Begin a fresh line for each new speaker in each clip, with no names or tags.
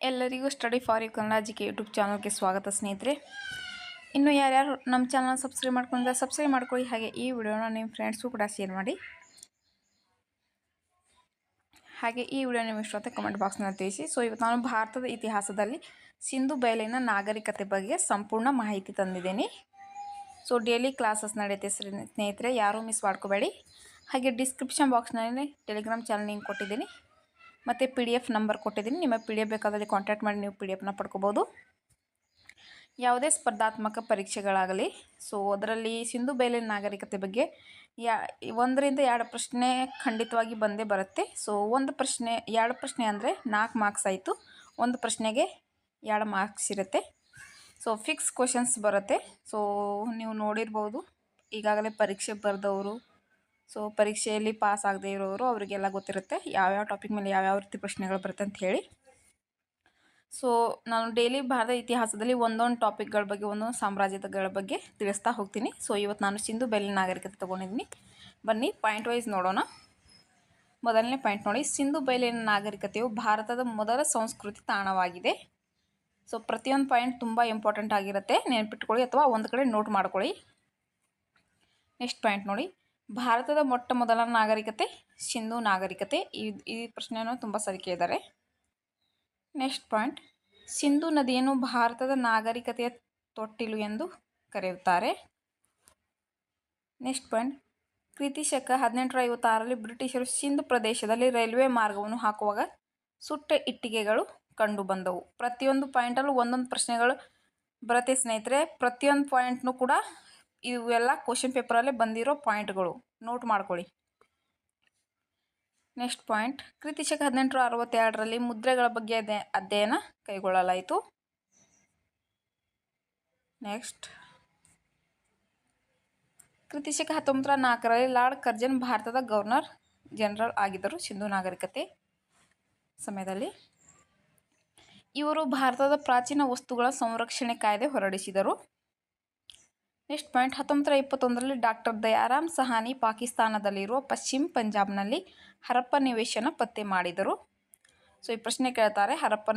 ಎಲ್ಲರಿಗೂ study for you Kannada G K YouTube ಚಾನಲ್ಗೆ ಸ್ವಾಗತ ಸ್ನೇಹಿತರೆ. ಇನ್ನು ಯಾರ್ಯಾರು ನಮ್ಮ ಚಾನಲ್ ಸಬ್ಸ್ಕ್ರೈಬ್ ಮಾಡ್ಕೊಂಡ್ರೆ ಸಬ್ಸ್ಕ್ರೈಬ್ ಮಾಡ್ಕೊಳ್ಳಿ. ಹಾಗೆ ಈ ವಿಡಿಯೋನ ನಿಮ್ಮ ಫ್ರೆಂಡ್ಸು ಕೂಡ ಶೇರ್ ಮಾಡಿ. ಹಾಗೆ ಈ ವಿಡಿಯೋ ನಿಮ್ಮ ಕಾಮೆಂಟ್ ಕಮೆಂಟ್ ಬಾಕ್ಸ್ನಲ್ಲಿ ತಿಳಿಸಿ. ಸೊ ಇವತ್ತು ನಾನು ಭಾರತದ ಇತಿಹಾಸದಲ್ಲಿ ಸಿಂಧು ಬಯಲಿನ ನಾಗರಿಕತೆ ಬಗ್ಗೆ ಸಂಪೂರ್ಣ ಮಾಹಿತಿ ತಂದಿದ್ದೀನಿ. ಸೊ ಡೈಲಿ ಕ್ಲಾಸಸ್ ನಡೆಯುತ್ತೆ ಸ್ನೇ- ಸ್ನೇಹಿತರೆ. ಯಾರೂ ಮಿಸ್ ಮಾಡ್ಕೋಬೇಡಿ. ಹಾಗೆ ಡಿಸ್ಕ್ರಿಪ್ಷನ್ ಬಾಕ್ಸ್ನಲ್ಲಿ ಟೆಲಿಗ್ರಾಮ್ ಚಾನಲ್ ಲಿಂಕ್ ಕೊಟ್ಟಿದ್ದೀನಿ. ಮತ್ತು ಪಿ ಡಿ ಎಫ್ ನಂಬರ್ ಕೊಟ್ಟಿದ್ದೀನಿ. ನಿಮಗೆ ಪಿ ಡಿ ಎಫ್ ಬೇಕಾದಲ್ಲಿ ಕಾಂಟ್ಯಾಕ್ಟ್ ಮಾಡಿ ನೀವು ಪಿ ಡಿ ಎಫ್ನ ಪಡ್ಕೋಬೋದು. ಯಾವುದೇ ಸ್ಪರ್ಧಾತ್ಮಕ ಪರೀಕ್ಷೆಗಳಾಗಲಿ ಸೊ ಅದರಲ್ಲಿ ಸಿಂಧು ಬೇಲೆ ನಾಗರಿಕತೆ ಬಗ್ಗೆ ಯಾ, ಒಂದರಿಂದ ಎರಡು ಪ್ರಶ್ನೆ ಖಂಡಿತವಾಗಿ ಬಂದೇ ಬರುತ್ತೆ. ಸೊ ಒಂದು ಪ್ರಶ್ನೆ, ಎರಡು ಪ್ರಶ್ನೆ ಅಂದರೆ ನಾಲ್ಕು ಮಾರ್ಕ್ಸ್ ಆಯಿತು. ಒಂದು ಪ್ರಶ್ನೆಗೆ ಎರಡು ಮಾರ್ಕ್ಸ್ ಇರುತ್ತೆ. ಸೊ ಫಿಕ್ಸ್ ಕ್ವಶನ್ಸ್ ಬರುತ್ತೆ. ಸೊ ನೀವು ನೋಡಿರ್ಬೋದು. ಈಗಾಗಲೇ ಪರೀಕ್ಷೆ ಬರೆದವರು ಸೊ ಪರೀಕ್ಷೆಯಲ್ಲಿ ಪಾಸ್ ಆಗದೆ ಇರೋರು ಅವರಿಗೆಲ್ಲ ಗೊತ್ತಿರುತ್ತೆ ಯಾವ್ಯಾವ ಟಾಪಿಕ್ ಮೇಲೆ ಯಾವ್ಯಾವ ರೀತಿ ಪ್ರಶ್ನೆಗಳು ಬರುತ್ತೆ ಅಂತ ಹೇಳಿ. ಸೊ ನಾನು ಡೈಲಿ ಭಾರತ ಇತಿಹಾಸದಲ್ಲಿ ಒಂದೊಂದು ಟಾಪಿಕ್ಗಳ ಬಗ್ಗೆ, ಒಂದೊಂದು ಸಾಮ್ರಾಜ್ಯದಗಳ ಬಗ್ಗೆ ತಿಳಿಸ್ತಾ ಹೋಗ್ತೀನಿ. ಸೊ ಇವತ್ತು ನಾನು ಸಿಂಧು ಬೆಲೆ ನಾಗರಿಕತೆ ತೊಗೊಂಡಿದ್ದೀನಿ. ಬನ್ನಿ ಪಾಯಿಂಟ್ ವೈಸ್ ನೋಡೋಣ. ಮೊದಲನೇ ಪಾಯಿಂಟ್ ನೋಡಿ, ಸಿಂಧು ಬಯಲಿನ ನಾಗರಿಕತೆಯು ಭಾರತದ ಮೊದಲ ಸಂಸ್ಕೃತಿ ತಾಣವಾಗಿದೆ. ಸೊ ಪ್ರತಿಯೊಂದು ಪಾಯಿಂಟ್ ತುಂಬ ಇಂಪಾರ್ಟೆಂಟ್ ಆಗಿರುತ್ತೆ. ನೆನಪಿಟ್ಕೊಳ್ಳಿ ಅಥವಾ ಒಂದು ಕಡೆ ನೋಟ್ ಮಾಡ್ಕೊಳ್ಳಿ. ನೆಕ್ಸ್ಟ್ ಪಾಯಿಂಟ್ ನೋಡಿ. ಭಾರತದ ಮೊಟ್ಟ ಮೊದಲ ನಾಗರಿಕತೆ ಸಿಂಧು ನಾಗರಿಕತೆ. ಈ ಈ ಪ್ರಶ್ನೆಯನ್ನು ತುಂಬ ಸರಿ ಕೇಳಿದ್ದಾರೆ. ನೆಕ್ಸ್ಟ್ ಪಾಯಿಂಟ್ ಸಿಂಧು ನದಿಯನ್ನು ಭಾರತದ ನಾಗರಿಕತೆಯ ತೊಟ್ಟಿಲು ಎಂದು ಕರೆಯುತ್ತಾರೆ. ನೆಕ್ಸ್ಟ್ ಪಾಯಿಂಟ್ ಕೃತಿಶಕ ಶಕ ಹದಿನೆಂಟುನೂರ ಐವತ್ತಾರರಲ್ಲಿ ಬ್ರಿಟಿಷರು ಸಿಂಧು ಪ್ರದೇಶದಲ್ಲಿ ರೈಲ್ವೆ ಮಾರ್ಗವನ್ನು ಹಾಕುವಾಗ ಸುಟ್ಟ ಇಟ್ಟಿಗೆಗಳು ಕಂಡು ಬಂದವು. ಪ್ರತಿಯೊಂದು ಪಾಯಿಂಟಲ್ಲೂ ಒಂದೊಂದು ಪ್ರಶ್ನೆಗಳು ಬರುತ್ತೆ ಸ್ನೇಹಿತರೆ. ಪ್ರತಿಯೊಂದು ಪಾಯಿಂಟ್ನು ಕೂಡ ಇವೆಲ್ಲ ಕ್ವಶನ್ ಪೇಪರಲ್ಲೇ ಬಂದಿರೋ ಪಾಯಿಂಟ್ಗಳು ನೋಟ್ ಮಾಡ್ಕೊಳ್ಳಿ. ನೆಕ್ಸ್ಟ್ ಪಾಯಿಂಟ್ ಕೃತಿಶಕ ಹದಿನೆಂಟು ಅರವತ್ತೆರಡರಲ್ಲಿ ಮುದ್ರೆಗಳ ಬಗ್ಗೆ ಅಧ್ಯಯನ ಕೈಗೊಳ್ಳಲಾಯಿತು. ನೆಕ್ಸ್ಟ್ ಕೃತಿಶಕ ಹತ್ತೊಂಬತ್ತರ ನಾಲ್ಕರಲ್ಲಿ ಲಾರ್ಡ್ ಕರ್ಜನ್ ಭಾರತದ ಗವರ್ನರ್ ಜನರಲ್ ಆಗಿದ್ದರು. ಸಿಂಧು ನಾಗರಿಕತೆ ಸಮಯದಲ್ಲಿ. ಇವರು ಭಾರತದ ಪ್ರಾಚೀನ ವಸ್ತುಗಳ ಸಂರಕ್ಷಣೆ ಕಾಯ್ದೆ ಹೊರಡಿಸಿದರು. ನೆಕ್ಸ್ಟ್ ಪಾಯಿಂಟ್ ಹತ್ತೊಂಬತ್ತರ ಇಪ್ಪತ್ತೊಂದರಲ್ಲಿ ಡಾಕ್ಟರ್ ದಯಾರಾಮ್ ಸಹಾನಿ ಪಾಕಿಸ್ತಾನದಲ್ಲಿರುವ ಪಶ್ಚಿಮ ಪಂಜಾಬ್ನಲ್ಲಿ ಹರಪ್ಪ ನಿವೇಶನ ಪತ್ತೆ ಮಾಡಿದರು. ಸೊ, ಈ ಪ್ರಶ್ನೆ ಕೇಳ್ತಾರೆ, ಹರಪ್ಪ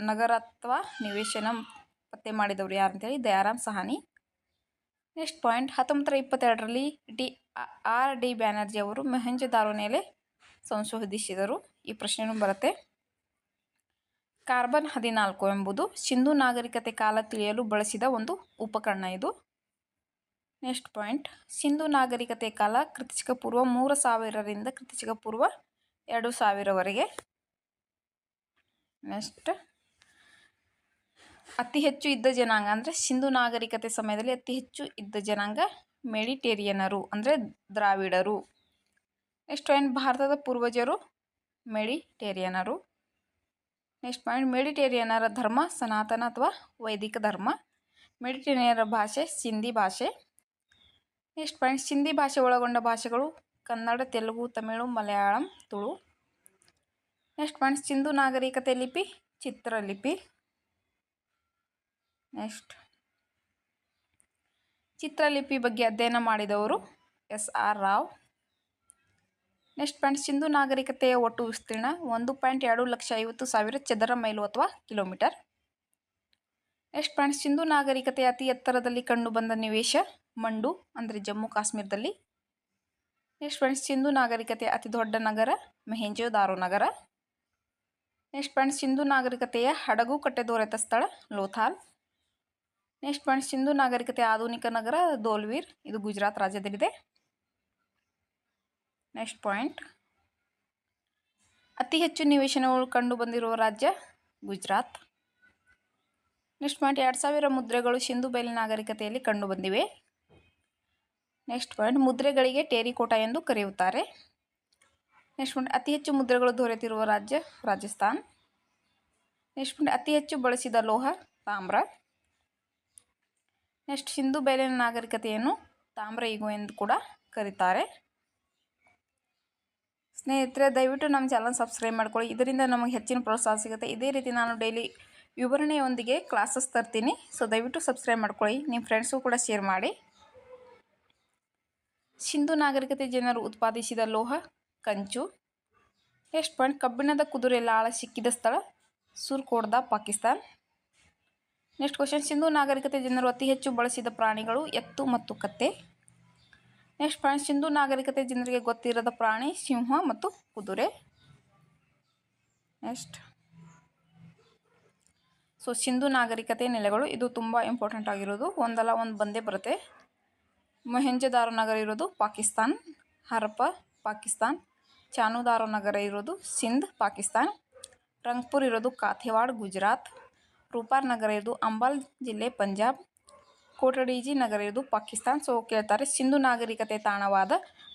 ನಗರತ್ವ ನಿವೇಶನ ಪತ್ತೆ ಮಾಡಿದವರು ಯಾರು ಅಂತೇಳಿ? ದಯಾರಾಮ್ ಸಹಾನಿ. ನೆಕ್ಸ್ಟ್ ಪಾಯಿಂಟ್ ಹತ್ತೊಂಬತ್ತರ ಇಪ್ಪತ್ತೆರಡರಲ್ಲಿ ಡಿ ಆರ್ ಡಿ ಬ್ಯಾನರ್ಜಿ ಅವರು ನೆಲೆ ಸಂಶೋಧಿಸಿದರು. ಈ ಪ್ರಶ್ನೆಯೂ ಬರುತ್ತೆ. ಕಾರ್ಬನ್ ಹದಿನಾಲ್ಕು ಎಂಬುದು ಸಿಂಧು ನಾಗರಿಕತೆ ಕಾಲ ತಿಳಿಯಲು ಬಳಸಿದ ಒಂದು ಉಪಕರಣ ಇದು. ನೆಕ್ಸ್ಟ್ ಪಾಯಿಂಟ್ ಸಿಂಧು ನಾಗರಿಕತೆ ಕಾಲ ಕೃತಿಚಿಕ ಪೂರ್ವ ಮೂರು ಸಾವಿರರಿಂದ ಕೃತಿಚಿಕ ಪೂರ್ವ ಎರಡು ಸಾವಿರವರೆಗೆ. ನೆಕ್ಸ್ಟ್ ಅತಿ ಹೆಚ್ಚು ಇದ್ದ ಜನಾಂಗ ಅಂದರೆ ಸಿಂಧು ನಾಗರಿಕತೆ ಸಮಯದಲ್ಲಿ ಅತಿ ಹೆಚ್ಚು ಇದ್ದ ಜನಾಂಗ ಮೆಡಿಟೇರಿಯನರು ಅಂದರೆ ದ್ರಾವಿಡರು. ನೆಕ್ಸ್ಟ್ ಪಾಯಿಂಟ್ ಭಾರತದ ಪೂರ್ವಜರು ಮೆಡಿಟೇರಿಯನರು. ನೆಕ್ಸ್ಟ್ ಪಾಯಿಂಟ್ ಮೆಡಿಟೇರಿಯನರ ಧರ್ಮ ಸನಾತನ ಅಥವಾ ವೈದಿಕ ಧರ್ಮ. ಮೆಡಿಟೇರಿಯನರ ಭಾಷೆ ಸಿಂಧಿ ಭಾಷೆ. ನೆಕ್ಸ್ಟ್ ಫ್ರೆಂಡ್ಸ್, ಹಿಂದಿ ಭಾಷೆ ಒಳಗೊಂಡ ಭಾಷೆಗಳು ಕನ್ನಡ, ತೆಲುಗು, ತಮಿಳು, ಮಲಯಾಳಂ, ತುಳು. ನೆಕ್ಸ್ಟ್ ಫ್ರೆಂಡ್ಸ್, ಸಿಂಧು ನಾಗರಿಕತೆ ಲಿಪಿ ಚಿತ್ರಲಿಪಿ ನೆಕ್ಸ್ಟ್. ಚಿತ್ರಲಿಪಿ ಬಗ್ಗೆ ಅಧ್ಯಯನ ಮಾಡಿದವರು S R Rao. Next friends, Sindhu ನಾಗರಿಕತೆಯ ಒಟ್ಟು ವಿಸ್ತೀರ್ಣ ಒಂದು ಪಾಯಿಂಟ್ ಎರಡು ಲಕ್ಷ ಐವತ್ತು ಸಾವಿರ ಚದರ ಮೈಲು ಅಥವಾ ಕಿಲೋಮೀಟರ್. ನೆಕ್ಸ್ಟ್ ಫ್ರೆಂಡ್ಸ್, ಸಿಂಧು ನಾಗರಿಕತೆಯ ಅತಿ ಎತ್ತರದಲ್ಲಿ ಕಂಡುಬಂದ ನಿವೇಶ ಮಂಡು ಅಂದರೆ ಜಮ್ಮು ಕಾಶ್ಮೀರದಲ್ಲಿ. ನೆಕ್ಸ್ಟ್ ಫ್ರೆಂಡ್ಸ್ ಸಿಂಧು ನಾಗರಿಕತೆಯ ಅತಿ ದೊಡ್ಡ ನಗರ ಮೆಹೆಂಜೋದಾರೋ ನಗರ. ನೆಕ್ಸ್ಟ್ ಫ್ರೆಂಡ್ಸ್ ಸಿಂಧು ನಾಗರಿಕತೆಯ ಹಡಗು ಕಟ್ಟೆ ದೊರೆತ ಸ್ಥಳ, ಲೋಥಾಲ್. ನೆಕ್ಸ್ಟ್ ಫ್ರೆಂಡ್ಸ್ ಸಿಂಧು ನಾಗರಿಕತೆ ಆಧುನಿಕ ನಗರ, ದೋಲ್ವೀರ್, ಇದು ಗುಜರಾತ್ ರಾಜ್ಯದಲ್ಲಿದೆ. ನೆಕ್ಸ್ಟ್ ಪಾಯಿಂಟ್ ಅತಿ ಹೆಚ್ಚು ನಿವೇಶನಗಳು ಕಂಡು ಬಂದಿರುವ ರಾಜ್ಯ ಗುಜರಾತ್. ನೆಕ್ಸ್ಟ್ ಪಾಯಿಂಟ್ ಎರಡು ಸಾವಿರ ಮುದ್ರೆಗಳು ಸಿಂಧು ಬಯಲು ನಾಗರಿಕತೆಯಲ್ಲಿ ಕಂಡುಬಂದಿವೆ ನೆಕ್ಸ್ಟ್ ಪಾಯಿಂಟ್ ಮುದ್ರೆಗಳಿಗೆ ಟೇರಿಕೋಟ ಎಂದು ಕರೆಯುತ್ತಾರೆ. ನೆಕ್ಸ್ಟ್ ಪಾಯಿಂಟ್ ಅತಿ ಹೆಚ್ಚು ಮುದ್ರೆಗಳು ದೊರೆತಿರುವ ರಾಜ್ಯ, ರಾಜಸ್ಥಾನ್. ನೆಕ್ಸ್ಟ್ ಪಾಯಿಂಟ್ ಅತಿ ಹೆಚ್ಚು ಬಳಸಿದ ಲೋಹ, ತಾಮ್ರ. ನೆಕ್ಸ್ಟ್ ಹಿಂದೂ ಬಯಲಿನ ನಾಗರಿಕತೆಯನ್ನು ತಾಮ್ರ ಯುಗ ಎಂದು ಕೂಡ ಕರೀತಾರೆ. ಸ್ನೇಹಿತರೆ, ದಯವಿಟ್ಟು ನಮ್ಮ ಚಾನಲ್ ಸಬ್ಸ್ಕ್ರೈಬ್ ಮಾಡ್ಕೊಳ್ಳಿ. ಇದರಿಂದ ನಮಗೆ ಹೆಚ್ಚಿನ ಪ್ರೋತ್ಸಾಹ ಸಿಗುತ್ತೆ. ಇದೇ ರೀತಿ ನಾನು ಡೈಲಿ ವಿವರಣೆಯೊಂದಿಗೆ ಕ್ಲಾಸಸ್ ತರ್ತೀನಿ. ಸೊ ದಯವಿಟ್ಟು ಸಬ್ಸ್ಕ್ರೈಬ್ ಮಾಡ್ಕೊಳ್ಳಿ. ನಿಮ್ಮ ಫ್ರೆಂಡ್ಸು ಕೂಡ ಶೇರ್ ಮಾಡಿ. ಸಿಂಧು ನಾಗರಿಕತೆ ಜನರು ಉತ್ಪಾದಿಸಿದ ಲೋಹ, ಕಂಚು ನೆಕ್ಸ್ಟ್ ಪಾಯಿಂಟ್ ಕಬ್ಬಿಣದ ಕುದುರೆ ಲಾಳ ಸಿಕ್ಕಿದ ಸ್ಥಳ, ಸುರ್ಕೋಡ್ದ ಪಾಕಿಸ್ತಾನ್. ನೆಕ್ಸ್ಟ್ ಕ್ವಶನ್ ಸಿಂಧು ನಾಗರಿಕತೆ ಜನರು ಅತಿ ಹೆಚ್ಚು ಬಳಸಿದ ಪ್ರಾಣಿಗಳು ಎತ್ತು ಮತ್ತು ಕತ್ತೆ. ನೆಕ್ಸ್ಟ್ ಪಾಯಿಂಟ್ ಸಿಂಧು ನಾಗರಿಕತೆ ಜನರಿಗೆ ಗೊತ್ತಿರದ ಪ್ರಾಣಿ ಸಿಂಹ ಮತ್ತು ಕುದುರೆ. ನೆಕ್ಸ್ಟ್ ಸೊ ಸಿಂಧು ನಾಗರಿಕತೆ ನೆಲೆಗಳು. ಇದು ತುಂಬ ಇಂಪಾರ್ಟೆಂಟ್ ಆಗಿರೋದು. ಒಂದಲ್ಲ ಒಂದು ಬಂದೇ ಬರುತ್ತೆ. ನಗರ ಇರೋದು ಪಾಕಿಸ್ತಾನ್ ಹರಪ ಪಾಕಿಸ್ತಾನ್ ಚಾನುದಾರೋ ನಗರ ಇರೋದು ಸಿಂಧ್ ಪಾಕಿಸ್ತಾನ್, ರಂಗ್ಪುರ್ ಇರೋದು ಕಾಥಿವಾಡ್ ಗುಜರಾತ್, ರೂಪಾರ್ ನಗರ ಇರೋದು ಅಂಬಾಲ್ ಜಿಲ್ಲೆ ಪಂಜಾಬ್ ಕೋಟಡಿಜಿ ನಗರ ಇರೋದು ಪಾಕಿಸ್ತಾನ್. ಸೊ ಕೇಳ್ತಾರೆ, ಸಿಂಧು ನಾಗರಿಕತೆ ತಾಣವಾದ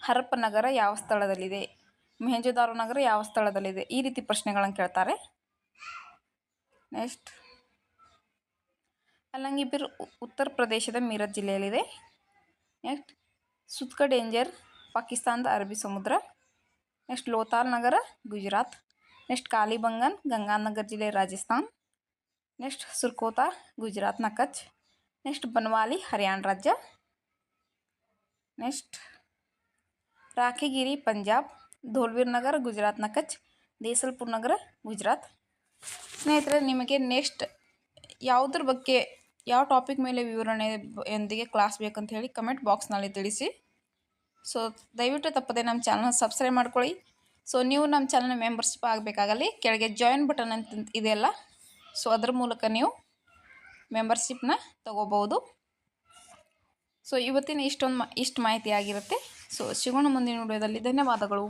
ಹರಪ್ಪ ನಗರ ಯಾವ ಸ್ಥಳದಲ್ಲಿದೆ? ಮೊಹೆಂಜದಾರೋ ನಗರ ಯಾವ ಸ್ಥಳದಲ್ಲಿದೆ? ಈ ರೀತಿ ಪ್ರಶ್ನೆಗಳನ್ನು ಕೇಳ್ತಾರೆ. ನೆಕ್ಸ್ಟ್ ಅಲ್ಲಂಗಿಬಿರ್ ಉತ್ತರ ಪ್ರದೇಶದ ಮೀರತ್ ಜಿಲ್ಲೆಯಲ್ಲಿದೆ. ನೆಕ್ಸ್ಟ್ ಸುತ್ಕ ಡೇಂಜರ್ ಪಾಕಿಸ್ತಾನದ ಅರಬ್ಬಿ ಸಮುದ್ರ ನೆಕ್ಸ್ಟ್ ಲೋತಾಲ್ ನಗರ ಗುಜರಾತ್ ನೆಕ್ಸ್ಟ್ ಕಾಲಿಬಂಗನ್ ಗಂಗಾನಗರ್ ಜಿಲ್ಲೆ ರಾಜಸ್ಥಾನ್ ನೆಕ್ಸ್ಟ್ ಸುರ್ಕೋತಾ ಗುಜರಾತ್ನ ಕಚ್ ನೆಕ್ಸ್ಟ್ ಬನ್ವಾಲಿ ಹರಿಯಾಣ ರಾಜ್ಯ ನೆಕ್ಸ್ಟ್ ರಾಖಿಗಿರಿ ಪಂಜಾಬ್ ಧೋಲ್ವೀರ್ ನಗರ ಗುಜರಾತ್ನ ಕಚ್ ದೇಸಲ್ಪುರ್ ನಗರ ಗುಜರಾತ್ ಸ್ನೇಹಿತರೆ ನಿಮಗೆ ನೆಕ್ಸ್ಟ್ ಯಾವುದ್ರ ಬಗ್ಗೆ ಯಾವ ಟಾಪಿಕ್ ಮೇಲೆ ವಿವರಣೆ ಎಂದಿಗೆ ಯೊಂದಿಗೆ ಕ್ಲಾಸ್ ಬೇಕಂತ ಹೇಳಿ ಕಮೆಂಟ್ ಬಾಕ್ಸ್ನಲ್ಲಿ ತಿಳಿಸಿ. ಸೊ ದಯವಿಟ್ಟು ತಪ್ಪದೆ ನಮ್ಮ ಚಾನಲ್ನ ಸಬ್ಸ್ಕ್ರೈಬ್ ಮಾಡ್ಕೊಳ್ಳಿ. ಸೊ ನೀವು ನಮ್ಮ ಚಾನಲ್ನ ಮೆಂಬರ್ಶಿಪ್ ಆಗಬೇಕಾಗಲಿ, ಕೆಳಗೆ ಜಾಯಿನ್ ಬಟನ್ ಅಂತ ಇದೆಯಲ್ಲ ಸೊ ಅದರ ಮೂಲಕ ನೀವು ಮೆಂಬರ್ಶಿಪ್ನ ತಗೋಬೋದು ಸೊ ಇವತ್ತಿನ ಇಷ್ಟೊಂದು ಇಷ್ಟು ಮಾಹಿತಿ ಆಗಿರುತ್ತೆ. ಸೊ ಸಿಗೋಣ ಮುಂದಿನ ವಿಡಿಯೋದಲ್ಲಿ. ಧನ್ಯವಾದಗಳು.